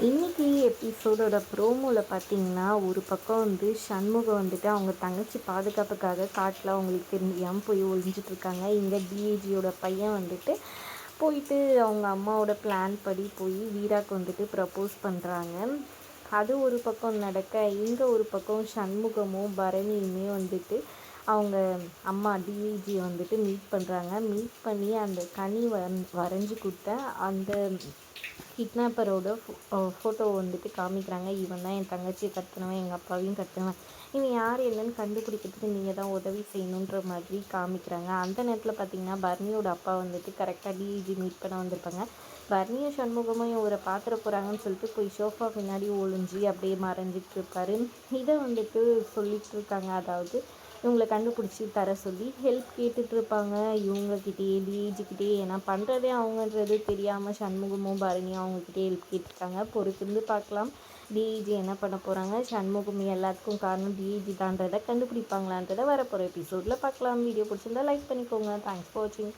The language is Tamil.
இன்றைக்கி எபிசோடோட ப்ரோமோவில் பார்த்தீங்கன்னா ஒரு பக்கம் வந்து சண்முகம் வந்துட்டு அவங்க தங்கச்சி பாதுகாப்புக்காக காட்டில் அவங்களுக்கு தெரியாமல் போய் ஒழிஞ்சிட்ருக்காங்க இங்கே டிஏஜியோட பையன் வந்துட்டு போயிட்டு அவங்க அம்மாவோட பிளான் படி போய் வீராக்கு வந்துட்டு ப்ரப்போஸ் பண்ணுறாங்க அது ஒரு பக்கம் நடக்க இங்கே ஒரு பக்கம் சண்முகமும் பரணியுமே வந்துட்டு அவங்க அம்மா டிஐஜி வந்துட்டு மீட் பண்ணுறாங்க மீட் பண்ணி அந்த கனி வரைஞ்சி கொடுத்த அந்த கிட்னாப்பரோட ஃபோட்டோ வந்துட்டு காமிக்கிறாங்க. இவன் தான் என் தங்கச்சியை கற்றுனவன் எங்கள் அப்பாவையும் கற்றுனவன் இவன் யார் என்னன்னு கண்டுபிடிக்கிறதுக்கு நீங்கள் தான் உதவி செய்யணுன்ற மாதிரி காமிக்கிறாங்க. அந்த நேரத்தில் பார்த்தீங்கன்னா பர்னியோட அப்பா வந்துட்டு கரெக்டாக டிஇஜி மீட் பண்ண வந்திருப்பாங்க. பர்னியும் சண்முகமும் இவரை பார்த்துட போகிறாங்கன்னு சொல்லிட்டு போய் ஷோஃபா பின்னாடி ஒளிஞ்சு அப்படியே மறைஞ்சிட்டு இருப்பாரு. இதை வந்துட்டு சொல்லிட்டு இருக்காங்க. அதாவது இவங்களை கண்டுபிடிச்சி தர சொல்லி ஹெல்ப் கேட்டுட்ருப்பாங்க. இவங்கக்கிட்டேயே டிஏஜிக்கிட்டே ஏன்னா பண்ணுறதே அவங்கன்றது தெரியாமல் சண்முகமும் பரணியும் அவங்கக்கிட்டே ஹெல்ப் கேட்டிருக்காங்க. பொறுத்திருந்து பார்க்கலாம். டிஏஜி என்ன பண்ண போகிறாங்க சண்முகம் எல்லாத்துக்கும் காரணம் டிஏஜி தான்றதை கண்டுபிடிப்பாங்களான்றதை வரப்போகிற எபிசோடில் பார்க்கலாம். வீடியோ பிடிச்சிருந்தா லைக் பண்ணிக்கோங்க. தேங்க்ஸ் ஃபார் வாட்சிங்